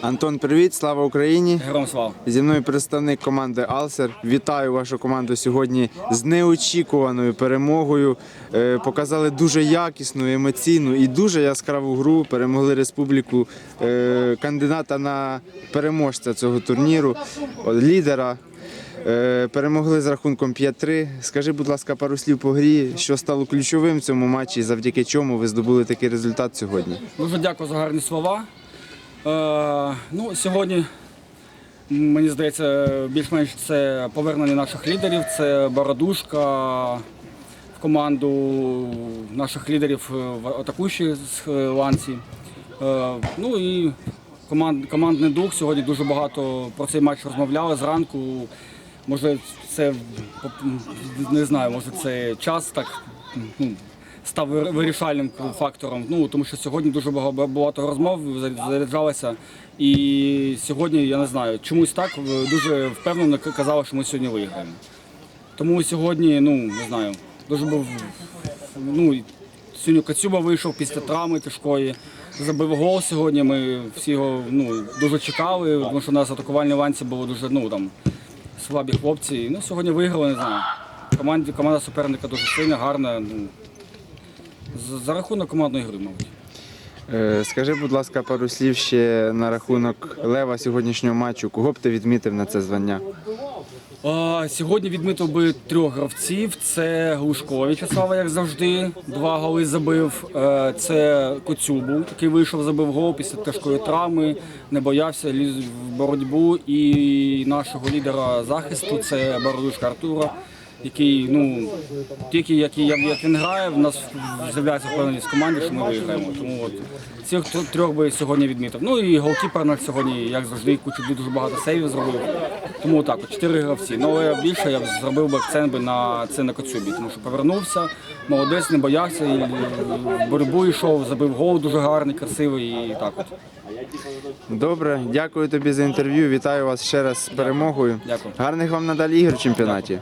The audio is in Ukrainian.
Антон, привіт, слава Україні! Героям слава. Зі мною представник команди Алсер. Вітаю вашу команду сьогодні з неочікуваною перемогою. Е, Показали дуже якісну, емоційну і дуже яскраву гру. Перемогли республіку е, кандидата на переможця цього турніру, лідера. Е, Перемогли з рахунком 5-3. Скажи, будь ласка, пару слів по грі, що стало ключовим в цьому матчі, завдяки чому ви здобули такий результат сьогодні. Дуже дякую за гарні слова. Е, ну, сьогодні, мені здається, більш-менш це повернення наших лідерів. Це Бородушка в команду наших лідерів е, в атакуючій з- ланці. Е, ну і команд, командний дух. Сьогодні дуже багато про цей матч розмовляли зранку. Може, це не знаю, може це час так ну, став вирішальним фактором. Ну тому що сьогодні дуже багато розмов заряджалося. І сьогодні я не знаю, чомусь так дуже впевнено казали, що ми сьогодні виграємо. Тому сьогодні, ну не знаю, дуже був ну сьогодні Кацюба вийшов після травми тяжкої. Забив гол сьогодні. Ми всі його ну, дуже чекали, тому що у нас атакувальні ланці були дуже ну там слабі хлопці. Ну сьогодні виграли, не знаю. Команді, команда суперника дуже сильна, гарна. Ну, за, рахунок командної гри, мабуть. Е, Скажи, будь ласка, пару слів ще на рахунок лева сьогоднішнього матчу. Кого б ти відмітив на це звання? А, сьогодні відмітив би трьох гравців. Це Глушко В'ячеслава, як завжди. Два голи забив. Е, Це Коцюбу, який вийшов, забив гол після тяжкої травми, не боявся, ліз в боротьбу. І нашого лідера захисту це Бородушка Артура, який, ну, тільки як, як, як він грає, в нас з'являється впевненість в команді, що ми виграємо. Тому от цих трьох би сьогодні відмітив. Ну і голкіпер наш сьогодні, як завжди, кучу дуже багато сейвів зробив. Тому так, чотири гравці. Ну але більше я б зробив би акцент би на це на Коцюбі, тому що повернувся, молодець, не боявся, і в боротьбу йшов, забив гол дуже гарний, красивий і так от. Добре, дякую тобі за інтерв'ю. Вітаю вас ще раз з перемогою. Дякую. Гарних вам надалі ігор в чемпіонаті.